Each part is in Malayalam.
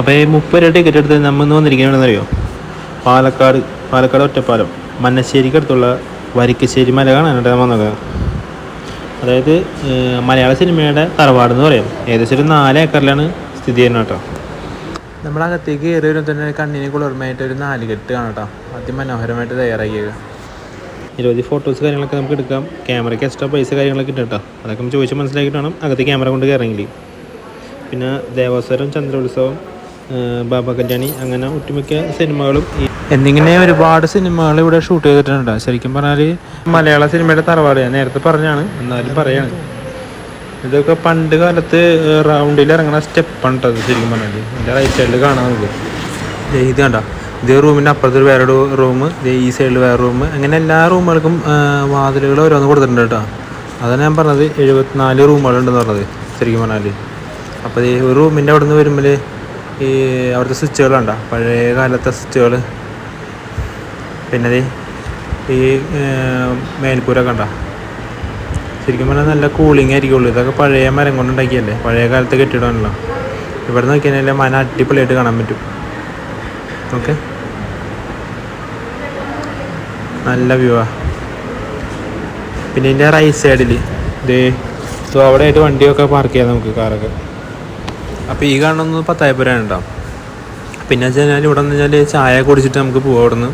അപ്പോൾ ഈ മുപ്പത് രൂപ ടിക്കറ്റ് എടുത്ത് നമ്മൾ അറിയോ പാലക്കാട് പാലക്കാട് ഒറ്റപ്പാലം മന്നശ്ശേരിക്ക് അടുത്തുള്ള വരിക്കശ്ശേരി മല കാണാനായിട്ട് നമ്മൾ വന്നത്. അതായത് മലയാള സിനിമയുടെ തറവാട് എന്ന് പറയാം. ഏകദേശം ഒരു നാല് ഏക്കറിലാണ് സ്ഥിതി ചെയ്യുന്നത് കേട്ടോ. നമ്മളകത്തേക്ക് കയറി വരുമ്പോൾ തന്നെ കണ്ണിനെ കുളിർമയായിട്ട് ഒരു നാലുകെട്ട് കാണാം കേട്ടോ. അതിമനോഹരമായിട്ട് തയ്യാറാക്കിയത്. നിരവധി ഫോട്ടോസ് കാര്യങ്ങളൊക്കെ നമുക്ക് എടുക്കാം. ക്യാമറയ്ക്ക് എക്സ്ട്രാ പൈസ കാര്യങ്ങളൊക്കെ ഉണ്ട് കേട്ടോ. അതൊക്കെ നമ്മൾ ചോദിച്ച് മനസ്സിലാക്കിയിട്ട് വേണം അകത്ത് ക്യാമറ കൊണ്ട് കയറെങ്കിൽ പിന്നെ ദേവസ്വരം ചന്ദ്രോത്സവം ബാബ കല്യാണി അങ്ങനെ ഒട്ടുമിക്ക സിനിമകളും എന്നിങ്ങനെ ഒരുപാട് സിനിമകൾ ഇവിടെ ഷൂട്ട് ചെയ്തിട്ടുണ്ട്. ശരിക്കും പറഞ്ഞാൽ മലയാള സിനിമയുടെ തറവാട്. ഞാൻ നേരത്തെ പറഞ്ഞാണ്. എന്നാലും പറയാണ്. ഇതൊക്കെ പണ്ട് കാലത്ത് റൗണ്ടിൽ ഇറങ്ങുന്ന സ്റ്റെപ്പാണ് കേട്ടോ ഇത് ശരിക്കും പറഞ്ഞാൽ എന്റെ റൈറ്റ് സൈഡിൽ കാണാൻ നമുക്ക്. ഇത് കണ്ട? ഇതേ റൂമിന്റെ അപ്പുറത്ത് ഒരു വേറെ റൂം ഈ സൈഡിൽ വേറെ റൂം അങ്ങനെ എല്ലാ റൂമുകൾക്കും വാതിലുകൾ ഓരോന്ന് കൊടുത്തിട്ടുണ്ട് കേട്ടോ അതാണ് ഞാൻ പറഞ്ഞത്. എഴുപത്തിനാല് റൂമുകളുണ്ടെന്ന് പറഞ്ഞത്. ശരിക്കും പറഞ്ഞാൽ അപ്പോൾ ഈ ഒരു റൂമിന്റെ അവിടെ നിന്ന് വരുമ്പോൾ ഈ അവിടുത്തെ സ്വിച്ചുകളുണ്ടോ പഴയ കാലത്തെ സ്വിച്ചുകൾ. പിന്നെ ഈ മേൽക്കൂര കണ്ട? ശരിക്കും പറഞ്ഞാൽ നല്ല കൂളിംഗ് ആയിരിക്കുള്ളൂ. ഇതൊക്കെ പഴയ മരം കൊണ്ടുണ്ടാക്കിയല്ലേ? പഴയ കാലത്ത് കെട്ടിടമാണല്ലോ. ഇവിടെ നോക്കിയാൽ മന അടിപൊളിയായിട്ട് കാണാൻ പറ്റും. ഓക്കെ. നല്ല വ്യൂ ആ. പിന്നെ ഇതിന്റെ റൈറ്റ് സൈഡിൽ ഇതേ അവിടെ ആയിട്ട് വണ്ടിയൊക്കെ പാർക്ക് ചെയ്യാം നമുക്ക് കാറൊക്കെ അപ്പോൾ ഈ കാണുന്നത് പത്തായപ്പുരാണ് ഉണ്ടാവും പിന്നെ വെച്ച് കഴിഞ്ഞാൽ ഇവിടെ നിന്ന് വെച്ചാൽ ചായ കുടിച്ചിട്ട് നമുക്ക് പോകാം അവിടെ നിന്ന്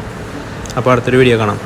അപ്പോൾ അടുത്തൊരു വീഡിയോ കാണാം.